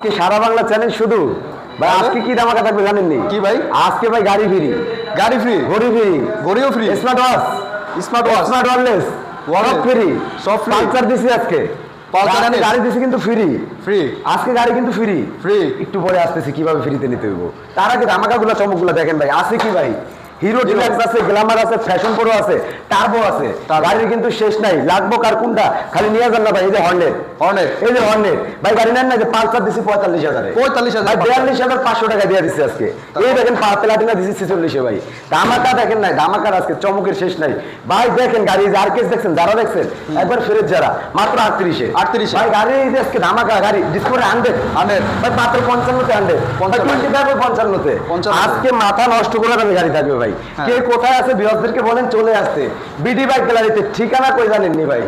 আজকে সারা বাংলা চ্যানেল শুধু? ভাই আজকে কি ধামাকা থাকবে জানেননি? কি ভাই? আজকে ভাই গাড়ি ফ্রি। গাড়ি ফ্রি? ঘড়ি free. গড়িও free? Smart watch smart watch smart wireless সব ফ্রি। সব free। পালসার দিছি আজকে। আনিস? গাড়ি দিছি কিন্তু ফ্রি। ফ্রি? আজকে গাড়ি কিন্তু ফ্রি। Free। একটু পরে আসতেছি কীভাবে ফ্রিতে নিতে হইব। তার আগে ধামাকাগুলো চমকগুলো দেখেন ভাই। আছে কি ভাই? হিরো ডিলাক্স আছে গ্ল্যামার আছে ফ্যাশন প্রো আছে টার্বো আছে। গাড়ির কিন্তু শেষ নাই। লাগবো কার কোনটা? খালি নিয়ে যান না ভাই এই যে হর্নেট Hornet। এই যে হর্নেট ভাই গাড়ি নেন না যে পালসার দিছি পঁয়তাল্লিশ হাজারে। 45,000 ভাই বিয়াল্লিশ হাজার পাঁচশো টাকা দিয়ে দিচ্ছে আজকে। এই দেখেন প্লাটিনা দিছি ছেচল্লিশে ভাই। ধামাকা দেখেন নাই ধামাকার আজকে চমকের শেষ নাই। ভাই দেখেন গাড়ি আর কেস দেখছেন যারা দেখছেন একবার ফেরত যারা মাত্র আটত্রিশে। 38 ভাই গাড়ি এই যে আজকে ধামাকা গাড়ি ডিসকভারি হান্ড্রেড হান্ড্রেড ভাই মাত্র পঞ্চান্নতে হান্ড্রেড পঞ্চান্ন। টোয়েন্টি ফাইভ পঞ্চান্নতে। 55 আজকে মাথা নষ্ট করে গাড়ি থাকবে ভাই। হ্যাঁ। কে কোথায় আছে বৃহস্পতিকে বলেন চলে আসতে। বিডি বাইক গ্যালারিতে ঠিকানা কই জানেননি ভাই?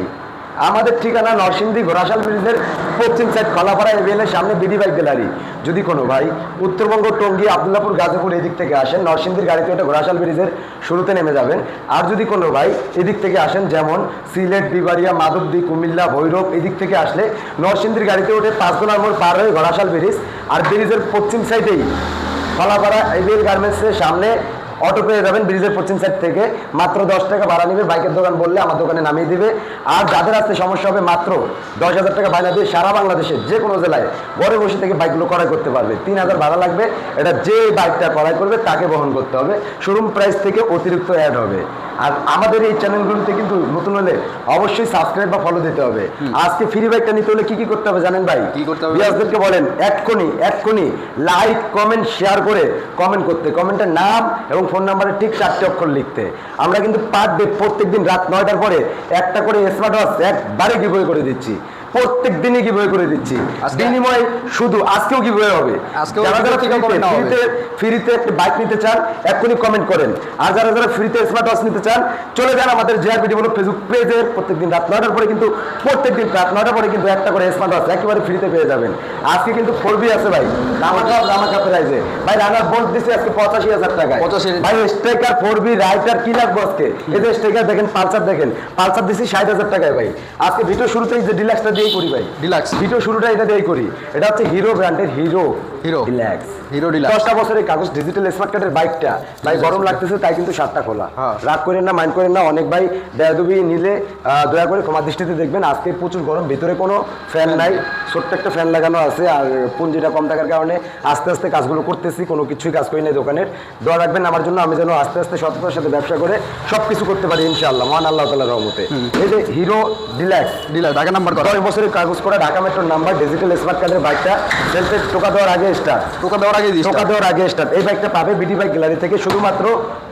আমাদের ঠিকানা নরসিংদী ঘোড়াশাল ব্রিজের পশ্চিম সাইড কলাপাড়া এভিএলের সামনে বিডি বাইক গ্যালারি। যদি কোনো ভাই উত্তরবঙ্গ টঙ্গী আবদুল্লাপুর গাজীপুর এদিক থেকে আসেন নরসিংদীর গাড়িতে ওটা ঘোড়াশাল ব্রিজের শুরুতে নেমে যাবেন। আর যদি কোনো ভাই এদিক থেকে আসেন যেমন সিলেট বিবাড়িয়া মাধবদী কুমিল্লা ভৈরব এদিক থেকে আসলে নরসিংদীর গাড়িতে ওঠে পাঁচদোনার মোড় পার হয়ে ঘোড়াশাল ব্রিজ। আর ব্রিজের পশ্চিম সাইডেই কলাপাড়া এবিএল গার্মেন্টসের সামনে অটো পেয়ে যাবেন ব্রিজের পশ্চিম সাইড থেকে। মাত্র দশ টাকা ভাড়া নেবে। বাইকের দোকান বললে আমার দোকানে নামিয়ে দিবে। আর যাদের আসতে সমস্যা হবে, মাত্র দশ হাজার টাকা ভাড়া দিয়ে সারা বাংলাদেশে যে কোনো জেলায় ঘরে বসে থেকে বাইকগুলো ক্রয় করতে পারবে। তিন হাজার ভাড়া লাগবে। এটা যে বাইকটা ক্রয় করবে, তাকে বহন করতে হবে। শোরুম প্রাইস থেকে অতিরিক্ত অ্যাড হবে। আর আমাদের এই চ্যানেলগুলোতে কিন্তু নতুন হলে অবশ্যই সাবস্ক্রাইব বা ফলো দিতে হবে। আজকে ফ্রি বাইকটা নিতে হলে কি কি করতে হবে জানেন ভাই? কি করতে হবে? বিয়াসদেরকে বলেন এক্ষুনি এক্ষুনি লাইক কমেন্ট শেয়ার করে কমেন্ট করতে। কমেন্টের নাম এবং ফোন নাম্বারে ঠিক চারটে অক্ষর লিখতে। আমরা কিন্তু পার ডে প্রত্যেকদিন রাত নয়টার পরে একটা করে স্মার্ট ওয়াচ একবারে গিভওয়ে করে দিচ্ছি। প্রত্যেক দিনই গিভওয়ে করে দিচ্ছি। বিনিময়ে শুধু আজকেও গিভওয়ে হবে। যারা যারা। ফ্রিতে ফ্রিতে একটি বাইক নিতে চান এক্ষুনি কমেন্ট করেন। আর যারা যারা ফ্রিতে স্মার্ট ওয়াচ নিতে চান চলে যান আমাদের জেআরপি ডেভেলপ ফেসবুক পেজে প্রত্যেকদিন রাত নয়টার পরে কিন্তু প্রত্যেকদিন রাত নয়টার পরে কিন্তু একটা করে স্মার্ট ওয়াচ একেবারে ফ্রিতে পেয়ে যাবেন। আজকে কিন্তু ফোর বি আছে ভাই। দামাকা দামাকা প্রাইজে ভাই রানার বোল্ট দিচ্ছে আজকে পঁচাশি হাজার টাকায়। 85 ভাই স্ট্রাইকার ফোর বি রাইটার কি লাগবো আজকে? এই যে স্ট্রাইকার দেখেন পালসার দেখেন। পালসার দিচ্ছি ষাট হাজার টাকায় ভাই। আজকে ভিডিও শুরুতেই যে ডিলাক্সটা দিয়েই করি ভাই ডিলাক্স ভিডিও শুরুটা এটা দিয়েই করি। এটা হচ্ছে হিরো ব্র্যান্ডের হিরো ডিলাক্স হিরো ডিলাক্স দশটা বছরের কাগজ ডিজিটাল স্মার্ট কার্ডের বাইকটা। ভাই গরম লাগতেছে তাই কিন্তু সাতটা খোলা। হ্যাঁ। রাগ করেন না মাইন্ড করেন না অনেক ভাই বেয়াদবি নিলে দয়া করে ক্ষমা দৃষ্টিতে দেখবেন আজকে প্রচুর গরম ভিতরে কোনো ফ্যান নাই। ছোট্ট একটা ফ্যান লাগানো আছে আর পুঞ্জিটা কম থাকার কারণে আস্তে আস্তে কাজগুলো করতেছি কোনো কিছুই কাজ করি নাই দোকানের। দোয়া রাখবেন আমার জন্য আমি যেন আস্তে আস্তে সততার সাথে ব্যবসা করে সব কিছু করতে পারি ইনশাআল্লাহ মহান আল্লাহ তালার রহমতে। এই যে Hero Deluxe dealer Dhaka number করা। বছরের কাগজ করা ঢাকা মেট্রোর নাম্বার ডিজিটাল স্মার্ট কার্ডের বাইকটা সেলফে টোকা দেওয়ার আগে স্টার্ট টোকা দেওয়ার আগে টোকা দেওয়ার আগে স্টার্ট এই বাইকটা পাবে বিডি বাইক গ্যালারি থেকে শুধুমাত্র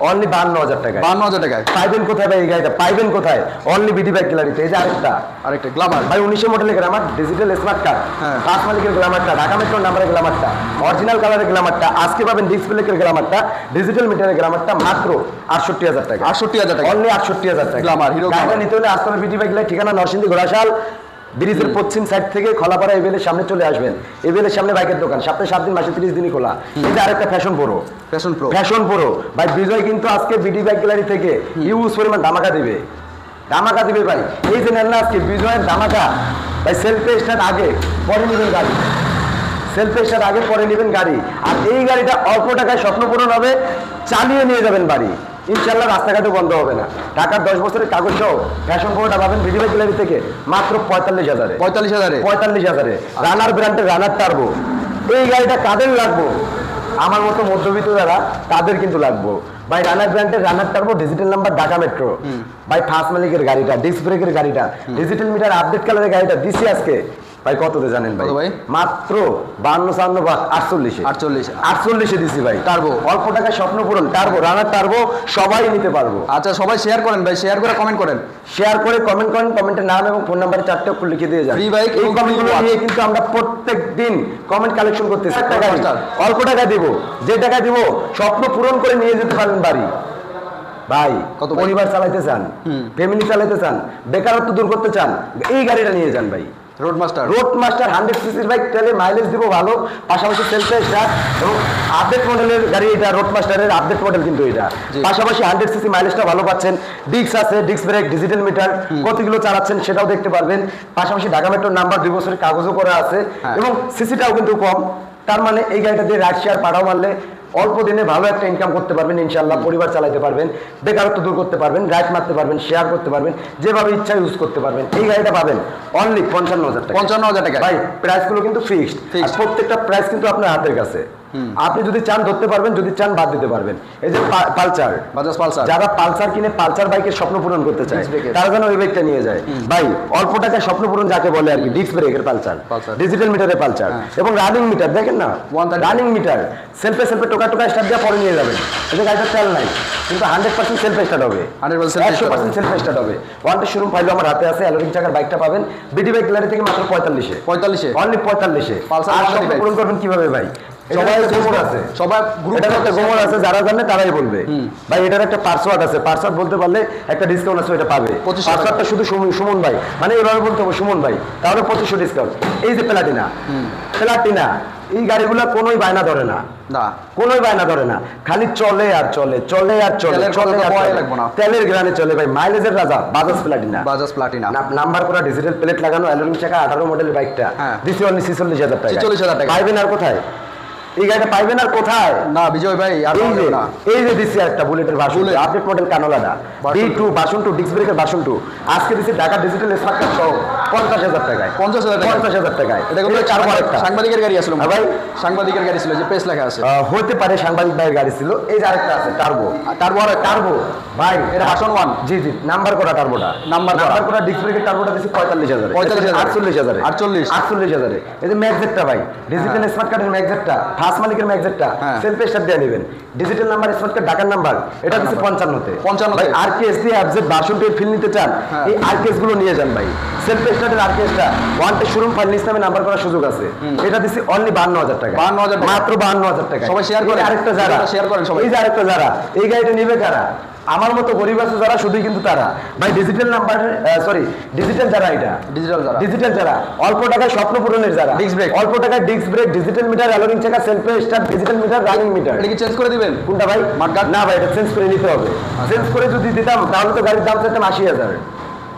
অনলি বান্ন হাজার টাকা বান্ন হাজার টাকায়। পাইবেন কোথায় ভাই এই গাড়িটা? পাইবেন কোথায়? অনলি বিডি বাইক গ্যালারিতে এই যে আরেকটা। আরেকটা গ্লামার ভাই উনিশশো মডেলের গ্রামার ডিজিটাল স্মার্ট কার্ড। পাঁচ মালিকের গ্রামারটা ঢাকা মেট্রোর নাম্বারের গ্রামারটা অরিজিনাল কালারের গ্রামারটা আজকে পাবেন ডিসপ্লেকের গ্রামারটা ডিজিটাল মিটারের গ্রামারটা মাত্র আটষট্টি হাজার টাকা আটষট্টি হাজার টাকা অনলি আটষট্টি হাজার টাকা Hero গাড়িটা নিতে হলে আসতে বিডি বাইক ঠিকানা নরসিংদী ঘোড়াশাল। ব্রিজের পশ্চিম সাইড থেকে খোলাপাড়া এবেলের সামনে চলে আসবেন। এবেলের সামনে বাইকের দোকান। সপ্তাহে সাত দিন মাসে তিরিশ দিনই খোলা। যে আরেকটা Passion Pro Passion Pro Passion Pro ভাই বিজয় কিন্তু আজকে বিডি বাইক গ্যালারি থেকে ইউজ পরিমাণ ধামাকা দিবে। ধামাকা দিবে ভাই। এই যে নেন না আজকে বিজয়ের ধামাকা। ভাই সেলফ স্টার্ট আগে পরে নেবেন গাড়ি। সেলফ স্টার্ট আগে পরে নেবেন গাড়ি। আর এই গাড়িটা অল্প টাকায় স্বপ্ন পূরণ হবে। চালিয়ে নিয়ে যাবেন বাড়ি। ইনশাল্লাহ রাস্তাঘাটও বন্ধ হবে না। টাকার দশ বছরের কাগজ সহ ফ্যাশন প্রোটা পাবেন বিডি বাইক গ্যালারি থেকে মাত্র পঁয়তাল্লিশ হাজারে। পঁয়তাল্লিশ হাজারে? পঁয়তাল্লিশ হাজারে। রানার ব্র্যান্ডের রানার টার্বো। এই গাড়িটা কাদের লাগবো? আমার মতো মধ্যবিত্ত যারা তাদের কিন্তু লাগবো। ভাই রানার ব্র্যান্ডের Runner Turbo digital number Dhaka metro ভাই ফার্স্ট মালিকের গাড়িটা ডিস্ক ব্রেকের গাড়িটা। ডিজিটাল মিটার আপডেট কালারের গাড়িটা দিছি আজকে। ভাই কততে জানেন ভাই? ভাই? মাত্র বান্ন সান্ন বা আটচল্লিশে। আটচল্লিশ। আটচল্লিশে দিছি ভাই। Turbo। অল্প টাকায় স্বপ্ন পূরণ টার্বো রানার টার্বো সবাই নিতে পারব। আচ্ছা সবাই শেয়ার করেন ভাই শেয়ার করে কমেন্ট করেন। শেয়ার করে কমেন্ট করেন কমেন্টের নাম এবং ফোন নাম্বারে চারটে অক্ষর লিখে দিয়ে যান। Free bike এই কমেন্টগুলো নিয়ে কিন্তু আমরা প্রত্যেক দিন কমেন্ট কালেকশন করতেছি। টাকা। অল্প টাকা দিব। যে টাকা দিব স্বপ্ন পূরণ করে নিয়ে যেতে পারেন বাড়ি। ভাই কত পরিবার চালাইতে চান ফ্যামিলি চালাইতে চান বেকারত্ব দূর করতে চান এই গাড়িটা নিয়ে যান ভাই। Road Master Road Master hundred সিসির বাইক তেলে মাইলেজ দিব ভালো। পাশাপাশি সেলফে স্টার্ট এবং আপডেট মডেলের গাড়ি এটা রোড মাস্টারের আপডেট মডেল কিন্তু এটা। পাশাপাশি হান্ড্রেড সিসি মাইলেজটা ভালো পাচ্ছেন। ডিস্ক আছে ডিস্ক ব্রেক ডিজিটাল মিটার কতগুলো চালাচ্ছেন সেটাও দেখতে পারবেন। পাশাপাশি ঢাকা মেট্রোর নাম্বার দুই বছরের কাগজও করা আছে। হ্যাঁ। এবং সিসিটাও কিন্তু কম। তার মানে এই গাড়িটা দিয়ে রাইড শেয়ার পাঠাও মারলে অল্প দিনে ভালো একটা ইনকাম করতে পারবেন ইনশাল্লাহ পরিবার চালাতে পারবেন বেকারত্ব দূর করতে পারবেন গাইড মারতে পারবেন শেয়ার করতে পারবেন যেভাবে ইচ্ছা ইউজ করতে পারবেন। এই গাড়িটা পাবেন অনলি পঞ্চান্ন হাজার টাকা। পঞ্চান্ন হাজার টাকা। ভাই প্রাইসগুলো কিন্তু ফিক্সড. প্রত্যেকটা প্রাইস কিন্তু আপনার হাতের কাছে। আপনি যদি চান ধরতে পারবেন যদি চান বাদ দিতে পারবেন। এই যে পালসার। বাজাজ পালসার। যারা পালসার কিনে পালসার বাইকের স্বপ্ন পূরণ করতে চায় তারা যেন ওই বাইকটা নিয়ে যায়। ভাই অল্প টাকায় স্বপ্ন পূরণ যাকে বলে আর কি ডিস্ক ব্রেকের পালসার। ডিজিটাল মিটারের পালসার। হ্যাঁ। এবং রানিং মিটার দেখেন না? রানিং মিটার সেলফে সেলফে টোকা টোকা স্টার্ট দিয়ে পরে নিয়ে যাবেন। যে গাড়িটা তেল নাই। কিন্তু হান্ড্রেড পার্সেন্ট সেলফ স্টার্ট হবে। 100% একশো পার্সেন্ট সেলফ স্টার্ট হবে। ওয়ানটা শোরুম ফাইল আমার হাতে আছে অ্যালোরিং চাকার বাইকটা পাবেন। বিডি বাইক গ্যালারি থেকে মাত্র পঁয়তাল্লিশে। পঁয়তাল্লিশে? অনলি পঁয়তাল্লিশে। Pulsar আর 130 স্বপ্ন পূরণ করবেন কীভাবে ভাই? সবাই সবাই গোমর আছে। সবাই গ্রুপ একটা গোমর আছে যারা জানে তারাই বলবে। ভাই এটার একটা পাসওয়ার্ড আছে। পাসওয়ার্ড বলতে পারলে একটা ডিসকাউন্ট আছে এটা পাবে। পাসওয়ার্ডটা শুধু সুমন সুমন ভাই। মানে এভাবে বলতে হবে সুমন ভাই। তাহলে পঁচিশশো ডিসকাউন্ট এই যে প্লাটিনা। প্লাটিনা এই গাড়িগুলো কোনোই বায়না ধরে না। না। কোনোই বায়না ধরে না। খালি চলে আর চলে চলে আর চলে তেলের চলে গ্রানে চলে। ভাই। মাইলেজের রাজা Bajaj Platina. Bajaj Platina. Number করা ডিজিটাল প্লেট লাগানো অ্যালুমিনিয়াম চাকা আঠারো মডেলের বাইকটা। দিচ্ছি অনলি ছিচল্লিশ হাজার টাকা। 46,000 টাকা। পাইবেন আর কোথায়? এই গাড়িটা পাইবেন আর কোথায়? না বিজয় ভাই আর এই যে না। এই যে দিচ্ছি একটা বুলেটের version update model কানোলাটা D two version two disc ব্রেকের বাসন টু আজকে দিচ্ছি ঢাকা ডিজিটাল স্মার্ট কার্ড সহ পঞ্চাশ হাজার টাকায়। 50,000 টাকায়? পঞ্চাশ হাজার টাকায়। এটা কিন্তু চার একটা সাংবাদিকের গাড়ি আসলো। ভাই। সাংবাদিকের গাড়ি ছিল যে প্রেস লেখা আছে। হতে পারে সাংবাদিক ভাইয়ের গাড়ি ছিল। এই যে আরেকটা আছে টার্বো টার্বো আর টার্বো ভাই এটা version one G G number করা টার্বোটা করা। নাম্বার করা ডিস্ক ব্রেকের টার্বোটা দিচ্ছি পঁয়তাল্লিশ হাজার। 45,000 আটচল্লিশ হাজারে। 48 আটচল্লিশ হাজারে। এই যে ম্যাগজেটটা ভাই। ডিজিটাল স্মার্ট কার্ডের ম্যাগজেটটা ফার্স্ট মালিকের ম্যাগজেটটা সেল সেলফ স্টার দিয়ে নেবেন। ডিজিটাল নাম্বার স্মার্ট কার্ড ঢাকার নাম্বার এটা হচ্ছে। পঞ্চান্নতে। 55 ভাই আর কে এস দিয়ে অ্যাপজেট ভার্সন টু ফিল নিতে চান হ্যাঁ। এই আর কেসগুলো নিয়ে যান ভাই। সেলফ স্টার্টের আর কেসটা ওয়ান টু শোরুম ফাইল নামে নাম্বার করার সুযোগ আছে। এটা দিচ্ছি অনলি বান্ন হাজার টাকা। 52,000 হাজার মাত্র বান্ন হাজার টাকা। সবাই শেয়ার করে আরেকটা যারা শেয়ার করেন সবাই। এই যে আরেকটা যারা এই গাড়িটা নিবে কারা? আমার মতো গরিব আছে যারা শুধুই কিন্তু তারা। ভাই ডিজিটাল নাম্বার সরি ডিজিটাল যারা এটা। ডিজিটাল যারা। ডিজিটাল যারা। অল্প টাকায় স্বপ্ন পূরণের যারা। Disc brake। অল্প টাকায় ডিস্ক ব্রেক ডিজিটাল মিটার অ্যালোরিং চাকা সেলফে start digital meter running meter এটা কি চেঞ্জ করে দিবেন? কোনটা ভাই? না ভাই এটা চেঞ্জ করে নিতে হবে। চেঞ্জ করে যদি দিতাম তাহলে তো গাড়ির দাম চাইতাম আশি হাজার।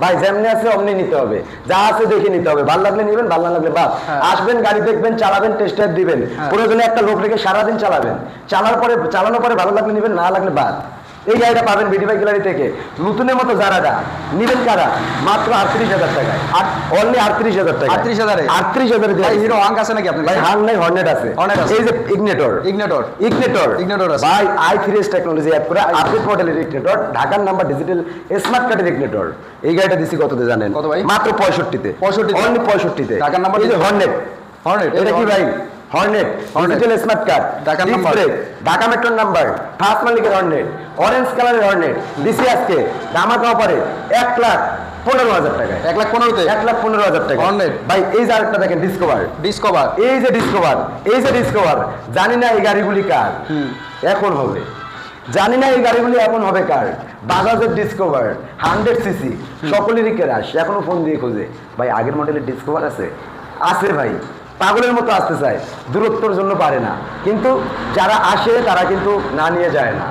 ভাই যেমনি আছে অমনি নিতে হবে। যা আছে দেখে নিতে হবে। ভালো লাগলে নিবেন ভালো না লাগলে বাদ। হ্যাঁ। আসবেন গাড়ি দেখবেন চালাবেন টেস্ট ড্রাইভ দিবেন। প্রয়োজনে একটা লোক রেখে সারাদিন চালাবেন। চালার পরে চালানোর পরে ভালো লাগলে নিবেন না লাগলে বাদ। এই গাড়িটা পাবেন বিডি বাইক গ্যালারি থেকে। নতুনের মতো যারাটা নিবেন কারা? মাত্র আটত্রিশ হাজার টাকায়। অনলি আটত্রিশ হাজার টাকা 38,000 এ? আটত্রিশ হাজার হিরো আঙ্ক আছে নাকি আপনার ভাই হাং নাই হর্নেট আছে। Hornet এই যে ইগনেটর ইগনেটর ইগনেটর Ignitor ভাই আই টেকনোলজি অ্যাপ করে আপডেট মডেলের ইগনেটর ঢাকার নাম্বার ডিজিটাল স্মার্ট কার্ডের ইগনেটর এই গাড়িটা দিছি কততে জানেন? কত ভাই? মাত্র পঁয়ষট্টিতে। 65 তে? অনলি পঁয়ষট্টিতে। ঢাকার নাম্বার এই যে হর্নেট হর্নেট এটা কি ভাই? Hornet. Digital smart card number। Brake Dhaka মেট্রোর নাম্বার ফার্স্ট মালিকের হর্নেট অরেঞ্জ কালারের হর্নেট দিছি আজকে দামাকা অফারে এক লাখ পনেরো হাজার টাকায় এক লাখ পনেরোতে? এক লাখ পনেরো হাজার টাকা। Hornet। ভাই এই যে আরেকটা দেখেন ডিসকভার ডিসকভার এই যে ডিসকভার এই যে ডিসকভার জানি না এই গাড়িগুলি কার। এখন হবে। জানি না এই গাড়িগুলি এখন হবে কার। বাজাজের ডিসকভার হান্ড্রেড সিসি সকলেরই কেরাস এখনও ফোন দিয়ে খোঁজে। ভাই আগের মডেলের ডিসকভার আছে? আছে ভাই। পাগলের মতো আসতে চায় দূরত্বর জন্য পারে না। কিন্তু যারা আসে তারা কিন্তু না নিয়ে যায় না।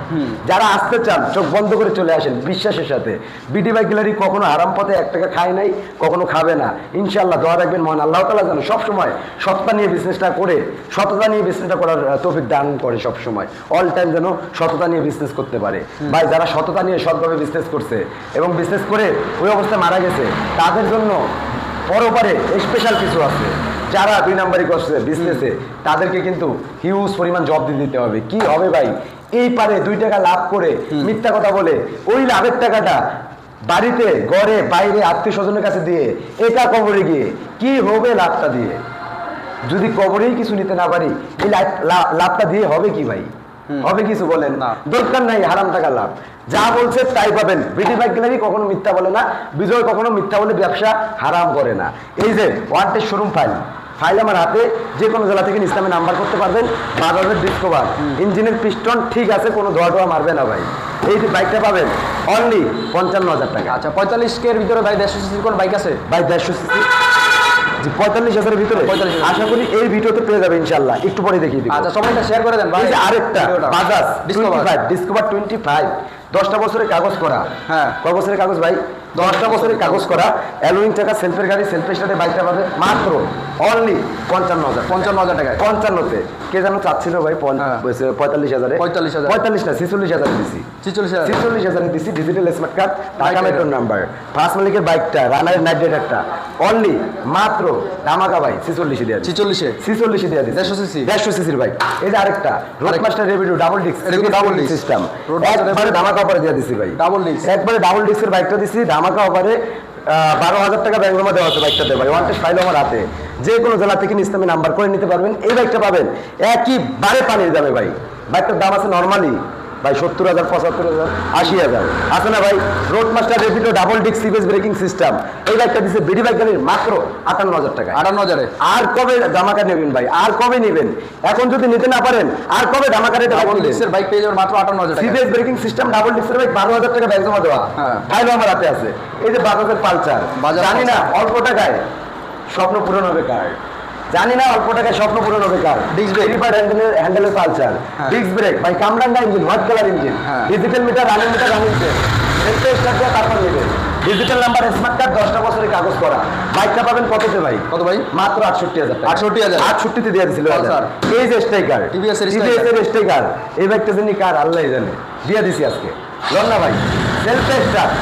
যারা আসতে চান চোখ বন্ধ করে চলে আসেন বিশ্বাসের সাথে। বিডি বাইক গ্যালারি কখনো আরাম পথে এক টাকা খায় নাই কখনো খাবে না। ইনশাল্লাহ দোয়া রাখবেন মহান আল্লাহ তালা যেন সবসময় সত্তা নিয়ে বিজনেসটা করে সততা নিয়ে বিজনেসটা করার তৌফিক দান করে সবসময়। অল টাইম যেন সততা নিয়ে বিজনেস করতে পারে। ভাই যারা সততা নিয়ে সৎভাবে বিজনেস করছে এবং বিজনেস করে ওই অবস্থায় মারা গেছে তাদের জন্য পরপারে স্পেশাল কিছু আছে। যারা দুই নাম্বারই করছে বিজনেসে তাদেরকে কিন্তু হিউজ পরিমাণ জব দিয়ে দিতে হবে। কি হবে ভাই? এই পারে দুই টাকা লাভ করে মিথ্যা কথা বলে ওই লাভের টাকাটা বাড়িতে ঘরে বাইরে আত্মীয় স্বজনের কাছে দিয়ে একা কবরে গিয়ে কি হবে লাভটা দিয়ে? যদি কবরেই কিছু নিতে না পারি এই লাভটা দিয়ে হবে কি ভাই? হবে কিছু বলেন? না। দরকার নাই হারাম টাকা লাভ। যা বলছে তাই পাবেন। বিটি বাইক কখনো মিথ্যা বলে না। বিজয় কখনো মিথ্যা বলে ব্যবসা হারাম করে না। এই যে ওয়ান্টেড শোরুম ফাইল ফাইল আমার হাতে যে কোনো জেলা থেকে ইসলামে নাম্বার করতে পারবেন বাজাজের ডিসকভার ইঞ্জিনের পিস্টন ঠিক আছে কোনো ধোয়া টোয়া মারবে না ভাই। এই যে বাইকটা পাবেন অনলি পঞ্চান্ন হাজার টাকা। আচ্ছা পঁয়তাল্লিশ কে ভিতরে ভাই দেড়শো সিসির কোন বাইক আছে? ভাই দেড়শো সিসি জি পঁয়তাল্লিশ হাজারের ভিতরে? 45,000 আশা করি এই ভিডিওতে পেয়ে যাবে ইনশাল্লাহ একটু পরে দেখিয়ে দিই আচ্ছা সবাইটা শেয়ার করে দেন ভাই। আরেকটা। Bajaj. Discover Discover twenty five দশটা বছরের কাগজ করা। হ্যাঁ। কয় বছরের কাগজ ভাই? দশটা বছরের কাগজ করা অ্যালোইং টাকা সেলফের গাড়ি সেলফের সাথে বাইকটা পাবে মাত্র অনলি পঞ্চান্ন হাজার পঞ্চান্ন হাজার টাকায় পঞ্চান্নতে। কে যেন চাচ্ছিল ভাই হ্যাঁ। পঁয়তাল্লিশ হাজারে। 45,000 পঁয়তাল্লিশ না ছিচল্লিশ হাজার দিছি। ছিচল্লিশ হাজার। ছিচল্লিশ হাজারে দিছি ডিজিটাল স্মার্ট কার্ড টাকা মেট্রোর নাম্বার ফার্স্ট মালিকের বাইকটা রানারের নাইট রাইডারটা অনলি মাত্র ধামাকা ভাই ছিচল্লিশে দেওয়া। ছিচল্লিশে। ছিচল্লিশে দেওয়া দিছি। দেড়শো সিসি দেড়শো সিসির বাইক এই যে আরেকটা। রোড মাস্টার রেভিডিও ডাবল ডিস্ক কিন্তু double সিস্টেম ধামাকা অফারে দিয়ে দিছি ভাই। ডাবল ডিস্ক একবারে ডাবল ডিস্কের বাইকটা দিছি ধামাকা অফারে বারো হাজার টাকা ব্যাংক জমা দেওয়া হচ্ছে বাইকটাতে ভাই। ওয়ান ফাইল আমার হাতে। যে কোনো জেলা থেকে নিস্তামে নাম্বার করে নিতে পারবেন। এই বাইকটা পাবেন। একই বারে পানির দামে ভাই। বাইকটার দাম আছে নর্মালি ভাই সত্তর হাজার পঁচাত্তর হাজার আশি হাজার। আছে না ভাই? Road Master Rapido double disc CBS braking system এই বাইকটা দিচ্ছে বিডি বাইক গাড়ির মাত্র আটান্ন হাজার টাকা আটান্ন হাজারে। আর কবে ধামাকা নেবেন ভাই? আর কবে নেবেন? এখন যদি নিতে না পারেন আর কবে ধামাকা রেটে ডাবল ডিস্কের বাইক পেয়ে যাবেন মাত্র আটান্ন হাজার সিবিএস ব্রেকিং সিস্টেম ডাবল ডিস্কের বাইক বারো হাজার টাকা ব্যাংক জমা দেওয়া। হ্যাঁ। ফাইলও আমার হাতে আছে। এই যে বাজাজের পালচার জানি না অল্প টাকায়। স্বপ্ন পূরণ হবে কার? জানি না অল্প টাকায় স্বপ্ন পূরণ হবে কার। Disc brake। রিপার হ্যান্ডেলের হ্যান্ডেলের পালচার। ডিস্ক ব্রেক ভাই কামরাঙ্গা engine white colour engine. Digital meter running meter running তারপর নেবেন ডিজিটাল নাম্বার স্মার্ট কার্ড দশটা বছরের কাগজ করা। বাইকটা পাবেন কততে ভাই? কত ভাই? মাত্র আটষট্টি হাজার 68,000 আটষট্টিতে দিয়ে দিছিল Pulsar। এই যে স্ট্রাইকার টিভিএস। এর স্ট্রাইকার এই বাইকটা জানি কার আল্লাহ জানে। দিয়ে দিছি আজকে। লন না ভাই। সেলফ স্টার্ট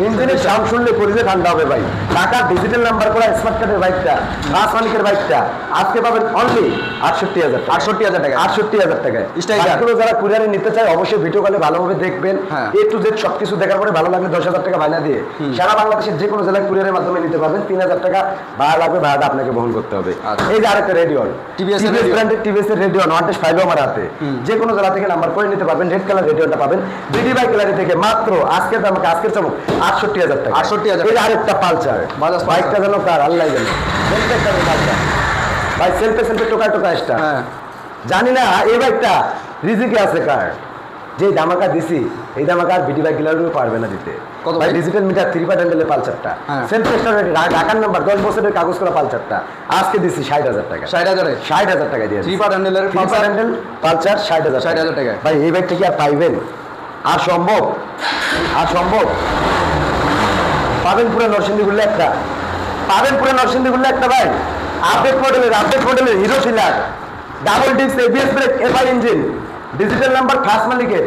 ইঞ্জিনের সাউন্ড শুনলে পরিচয় ঠান্ডা হবে ভাই। টাকা ডিজিটাল নাম্বার করা স্মার্ট কার্ডের বাইকটা রাস মালিকের বাইকটা আজকে পাবেন অনলি আটষট্টি হাজার আটষট্টি হাজার টাকা। আটষট্টি হাজার টাকায়। বাইকগুলো যারা কুরিয়ারে নিতে চায় অবশ্যই ভিডিও কলে ভালোভাবে দেখবেন। এ টু জেড সবকিছু দেখার পরে ভালো লাগলে দশ হাজার টাকা ভাড়া দিয়ে সারা বাংলাদেশের যে কোনো জেলায় কুরিয়ারের মাধ্যমে নিতে পারবেন। তিন হাজার টাকা ভাড়া লাগবে ভাড়াটা আপনাকে বহন করতে হবে। আচ্ছা। এই যে আরেকটা রেডিওন টিভিএস ব্র্যান্ডের টিভিএস এর রেডিওন ওয়ান্টেজ ফাইভ আমার হাতে। যে কোনো জেলা থেকে নাম্বার করে নিতে পারবেন রেড কালার রেডিওনটা পাবেন। বিডি বাইক গ্যালারি থেকে মাত্র আজকের দামকে আজকের চমক। আটষট্টি হাজার টাকা। 68,000 এই যে আরেকটা Pulsar। বাইকটা যেন কার আল্লাহ একটা ভাই সেলফে সেলফে টোকা টোকা স্টার হ্যাঁ। জানি না এই বাইকটা রিজিকে আছে কার? যে দামাকা দিছি এই দামাকা আর বিডি বাইক গিলারও পারবে না দিতে। কত ভাই? ডিজিটাল মিটার থ্রি পার্ট হ্যান্ডেলের পালচারটা। সেলফ স্টার ঢাকার নাম্বার দশ বছরের কাগজ করা পালচারটা আজকে দিছি ষাট হাজার টাকা। ষাট হাজারে? ষাট হাজার টাকা দিয়ে থ্রি পার্ট হ্যান্ডেলের থ্রি পার্ট হ্যান্ডেল পালচার ষাট হাজার 60,000 টাকায়। ভাই এই বাইকটা কি আর পাইবেন? আর সম্ভব? আর সম্ভব? পাবেন পুরো গুলো একটা। পাবেনপুরে নরসিংদী গুলো একটা ভাই। আপডেট মডেলের আপডেট মডেলের হিরো শিলার double disc ABS brake FI engine digital number first মালিকের।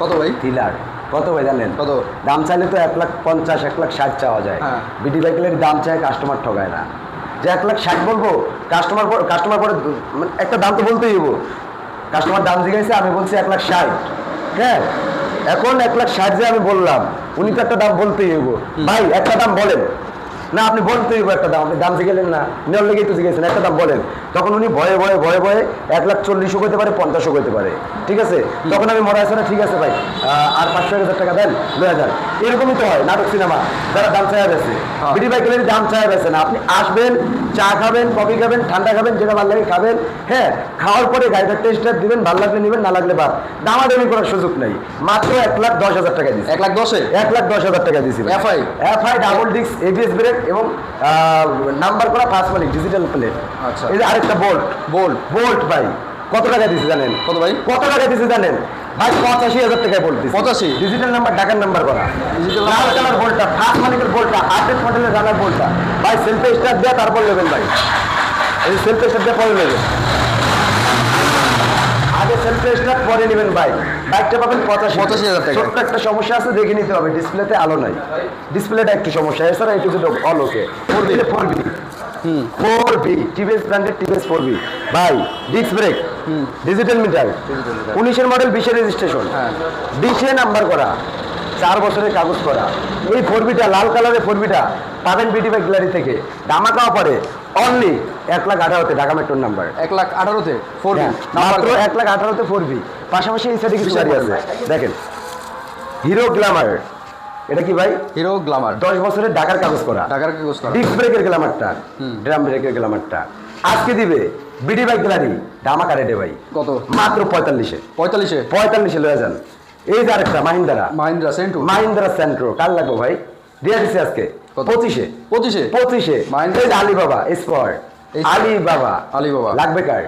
কত ভাই? টিলার কত ভাই জানেন? কত? দাম চাইলে তো এক লাখ পঞ্চাশ এক লাখ ষাট চাওয়া যায়। হ্যাঁ। বিডি বাইকের দাম চায় কাস্টমার ঠগায় না। যে এক লাখ ষাট বলব কাস্টমার কাস্টমার পরে মানে একটা দাম তো বলতেই হব কাস্টমার দাম জিজ্ঞাসা আমি বলছি এক লাখ ষাট। হ্যাঁ? এখন এক লাখ ষাট যে আমি বললাম। উনি তো একটা দাম বলতেই হইব। ভাই একটা দাম বলেন। না আপনি বলতেই হব একটা দাম আপনি দাম জিগেলেন না। নেওয়ার লেগেই তো জিজ্ঞেসেন একটা দাম বলেন। তখন উনি ভয়ে ভয়ে ভয়ে ভয়ে এক লাখ চল্লিশও করতে পারে পঞ্চাশও করতে পারে। ঠিক আছে? তখন আমি মনে আছে না ঠিক আছে ভাই আর পাঁচশো হাজার টাকা দেন দুই হাজার। এরকমই তো হয় নাটক সিনেমা। যারা দাম চাইয়া বেছে হ্যাঁ। বিডি বাইকের দাম চাইয়া বেছে না। আপনি আসবেন চা খাবেন কফি খাবেন ঠান্ডা খাবেন যেটা ভালো লাগে খাবেন। হ্যাঁ খাওয়ার পরে গাড়িটা টেস্ট দিবেন ভালো লাগলে নেবেন না লাগলে বাদ। দামাদামি করার সুযোগ নাই। মাত্র এক লাখ দশ হাজার টাকা দিচ্ছে এক লাখ দশে? এক লাখ দশ হাজার টাকা দিয়েছি FI? FI? Double disc ABS brake এবং নাম্বার করা পাঁচ মালিক ডিজিটাল প্লেট আচ্ছা। এই যে আরেকটা বোল্ট বোল্ট বোল্ট ভাই কত টাকা দিয়েছে জানেন? কত ভাই? কত টাকা দিয়েছে জানেন? ভাই পঁচাশি হাজার টাকায় বোল্ট পঁচাশি? 85? ডিজিটাল নাম্বার ঢাকার নাম্বার করা। ডিজিটাল লাল? কালার বোল্টটা ফার্স্ট মালিকের বোল্টটা আপডেট মডেলের রানার বোল্টটা ভাই সেলফে স্টার দেওয়া তারপর নেবেন ভাই। এই সেলফে স্টার্ট দেওয়া পরে নেবেন। সেলফে পরে নেবেন ভাই বাইকটা পাবেন পঁচাশি 85,000 টাকা। ছোট্ট একটা সমস্যা আছে দেখে নিতে হবে। ডিসপ্লেতে আলো নাই। ডিসপ্লেটা একটু সমস্যা। এছাড়া একটু যেটা all okay four B four B four B TVS ব্র্যান্ডের টিভিএস ফোর বি ভাই ডিস্ক ব্রেক ডিজিটাল মিটার উনিশের মডেল বিশের রেজিস্ট্রেশন হ্যাঁ। বিশে নাম্বার করা। চার বছরের কাগজ করা। এই ফোর বিটা লাল কালারের ফোর বিটা পাবেন বিটি বাইক গ্যালারি থেকে। ধামাকাও পরে অনলি এক লাখ আঠারোতে ঢাকা মেট্রোর নাম্বার এক লাখ আঠারোতে? ফোর হ্যাঁ, মাত্র এক লাখ আঠারোতে ফোর বি পাশাপাশি এই সাইডে কিছু গাড়ি আছে। দেখেন হিরো গ্ল্যামার এটা কি ভাই? হিরো গ্লামার দশ বছরের ঢাকার কাগজ করা। ঢাকার কাগজ করা। ডিস্ক ব্রেকের গ্ল্যামারটা ড্রাম ব্রেকের গ্ল্যামারটা আজকে দিবে বিডি বাইক গ্যালারি ধামাকা রেটে ভাই। কত? মাত্র পঁয়তাল্লিশে। পঁয়তাল্লিশে? পঁয়তাল্লিশে লয়ে যান। এই যে আরেকটা মাহিন্দ্রা। মাহিন্দ্রা সেন্টু মাহিন্দ্রা সেন্ট্রো কার লাগবো ভাই? দিয়ে দিছি আজকে। পঁচিশে। পঁচিশে? পঁচিশে। যে আলিবাবা স্পট এই- আলী বাবা। লাগবে কার?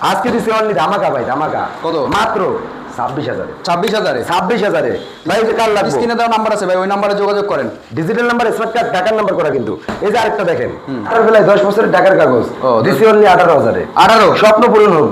আজকে দিচ্ছে অনলি ধামাকা ভাই ধামাকা। কত? মাত্র ছাব্বিশ হাজারে। ছাব্বিশ হাজারে? ছাব্বিশ হাজারে। ভাই যে কার লাগবে? স্ক্রিনে দেওয়া নাম্বার আছে ভাই ওই নাম্বারে যোগাযোগ করেন। ডিজিটাল নাম্বার স্মার্ট কার্ড টাকার নাম্বার করা কিন্তু। এই যে আরেকটা দেখেন। আঠারো বেলায় দশ বছরের টাকার কাগজ। দিচ্ছি অনলি আঠারো হাজারে। আঠারো? স্বপ্ন পূরণ হোক